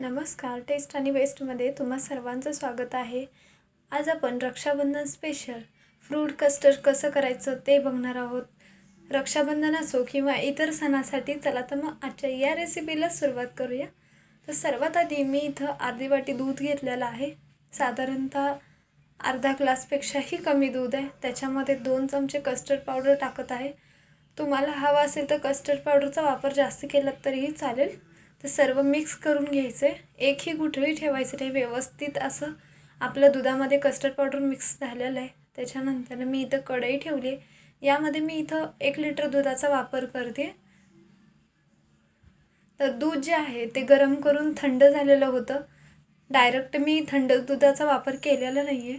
नमस्कार टेस्ट आणि वेस्टमध्ये तुम्हा सर्वांचं स्वागत आहे. आज आपण रक्षाबंधन स्पेशल फ्रूट कस्टर्ड कसं करायचं ते बघणार आहोत. रक्षाबंधन असो किंवा इतर सणासाठी चला तर मग आजच्या या रेसिपीला सुरुवात करूया. तर सर्वात आधी मी इथं अर्धी वाटी दूध घेतलेलं आहे. साधारणतः अर्धा ग्लासपेक्षाही कमी दूध आहे. त्याच्यामध्ये दोन चमचे कस्टर्ड पावडर टाकत आहे. तुम्हाला हवा असेल तर कस्टर्ड पावडरचा वापर जास्त केला तरीही चालेल. तर सर्व मिक्स करून घ्यायचं. आहे एकही गुठळी ठेवायचं नाही. व्यवस्थित असं आपल्या दुधामध्ये कस्टर्ड पावडर मिक्स झालेलं आहे. त्याच्यानंतर मी इथं कढई ठेवली आहे. यामध्ये मी इथं एक लिटर दुधाचा वापर करते. तर दूध जे आहे ते गरम करून थंड झालेलं होतं. डायरेक्ट मी थंड दुधाचा वापर केलेला नाही आहे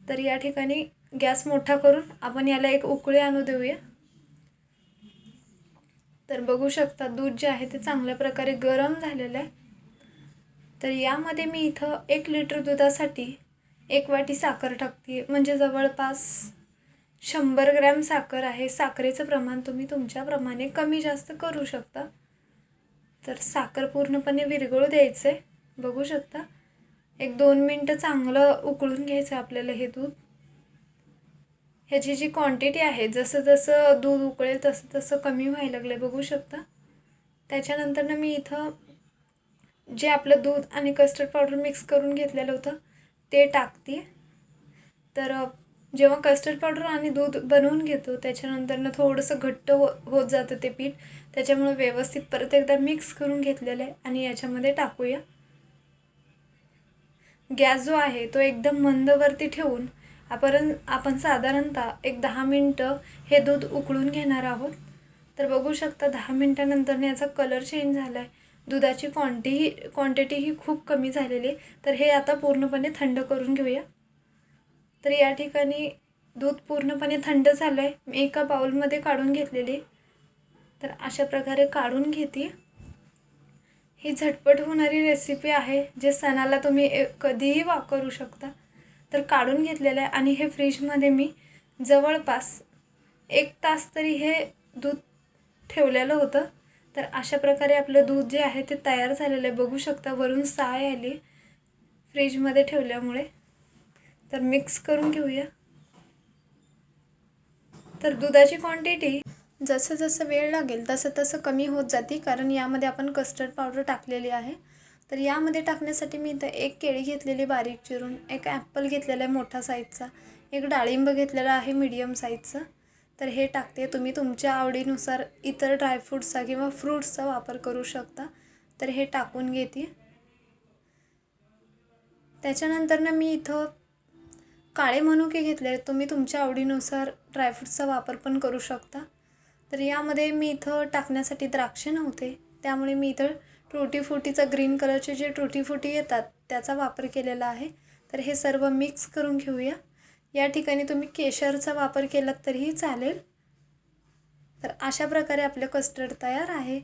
तर या ठिकाणी गॅस मोठा करून आपण याला एक उकळी आणू देऊया. तर बघू शकता दूध जे आहे ते चांगल्या प्रकारे गरम झालेलं आहे. तर यामध्ये मी इथं एक लिटर दुधासाठी एक वाटी साखर टाकते. म्हणजे जवळपास शंभर ग्रॅम साखर आहे. साखरेचं प्रमाण तुम्ही तुमच्याप्रमाणे कमी जास्त करू शकता. तर साखर पूर्णपणे विरघळू द्यायचं आहे बघू शकता एक दोन मिनटं चांगलं उकळून घ्यायचं आपल्याला हे दूध. ह्याची जी क्वांटिटी आहे जसं जसं दूध उकळेल तसं तसं कमी व्हायला लागलं बघू शकता. त्याच्यानंतरनं मी इथं जे आपलं दूध आणि कस्टर्ड पावडर मिक्स करून घेतलेलं होतं ते टाकते तर जेव्हा कस्टर्ड पावडर आणि दूध बनवून घेतो त्याच्यानंतरनं थोडंसं घट्ट हो होत जातं ते पीठ. त्याच्यामुळे व्यवस्थित परत एकदा मिक्स करून घेतलेलं आहे आणि याच्यामध्ये टाकूया. गॅस जो आहे तो एकदम मंदवरती ठेवून आपण आपण साधारणतः एक दहा मिनटं हे दूध उकळून घेणार आहोत. तर बघू शकता दहा मिनटानंतर याचा कलर चेंज झाला आहे दुधाची क्वांटिटी क्वांटिटीही खूप कमी झालेली तर हे आता पूर्णपणे थंड करून घेऊया. तर या ठिकाणी दूध पूर्णपणे थंड झालं आहे मी एका बाऊलमध्ये काढून घेतलेली तर अशा प्रकारे काढून घेते. ही झटपट होणारी रेसिपी आहे जे सणाला तुम्ही कधीही वापरू शकता. तर काढून घेतलेलं आहे आणि हे फ्रीजमध्ये मी जवळपास एक तास तरी हे दूध ठेवलेलं होतं. तर अशा प्रकारे आपलं दूध जे आहे ते तयार झालेलं आहे. बघू शकता वरून साय आली फ्रीजमध्ये ठेवल्यामुळे. तर मिक्स करून घेऊया. तर दुधाची क्वांटिटी जसं जसं वेळ लागेल तसं तसं कमी होत जाते. कारण यामध्ये आपण कस्टर्ड पावडर टाकलेली आहे. तर यामध्ये टाकण्यासाठी मी इथं एक केळी घेतलेली बारीक चिरून एक ॲप्पल घेतलेला आहे मोठा साईजचा एक डाळिंब घेतलेला आहे मीडियम साईजचा तर हे टाकते. तुम्ही तुमच्या आवडीनुसार इतर ड्रायफ्रूट्सचा किंवा फ्रूट्सचा वापर करू शकता. तर हे टाकून घेते. त्याच्यानंतरनं मी इथं काळे मनुके घेतले. तुम्ही तुमच्या आवडीनुसार ड्रायफ्रूट्सचा वापर पण करू शकता. तर यामध्ये मी इथं टाकण्यासाठी द्राक्षे नव्हते. त्यामुळे मी इथं टुटी फुटीचा ग्रीन कलरचे जे टुटी फुटी येतात त्याचा वापर केलेला आहे. तर हे सर्व मिक्स करून घेऊया. या ठिकाणी तुम्ही केशरचा वापर केलात तरीही चालेल. तर अशा प्रकारे आपलं कस्टर्ड तयार आहे.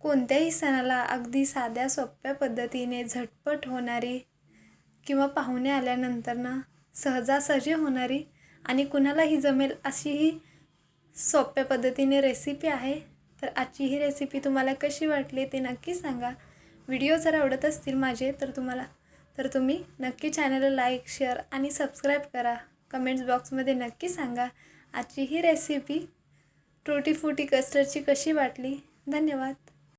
कोणत्याही सणाला अगदी साध्या सोप्या पद्धतीने झटपट होणारी किंवा पाहुणे आल्यानंतर ना सहजासहजी होणारी आणि कुणालाही जमेल अशी ही सोप्या पद्धतीने रेसिपी आहे. तर आजची ही रेसिपी तुम्हाला कशी वाटली ते नक्की सांगा. व्हिडिओ जर आवडत असतील माझे तर तुम्हाला तर तुम्ही नक्की चॅनलला लाईक शेअर आणि सबस्क्राईब करा. कमेंट्स बॉक्समध्ये नक्की सांगा. आजची ही रेसिपी टोटी फुटी कस्टर्डची कशी वाटली? धन्यवाद.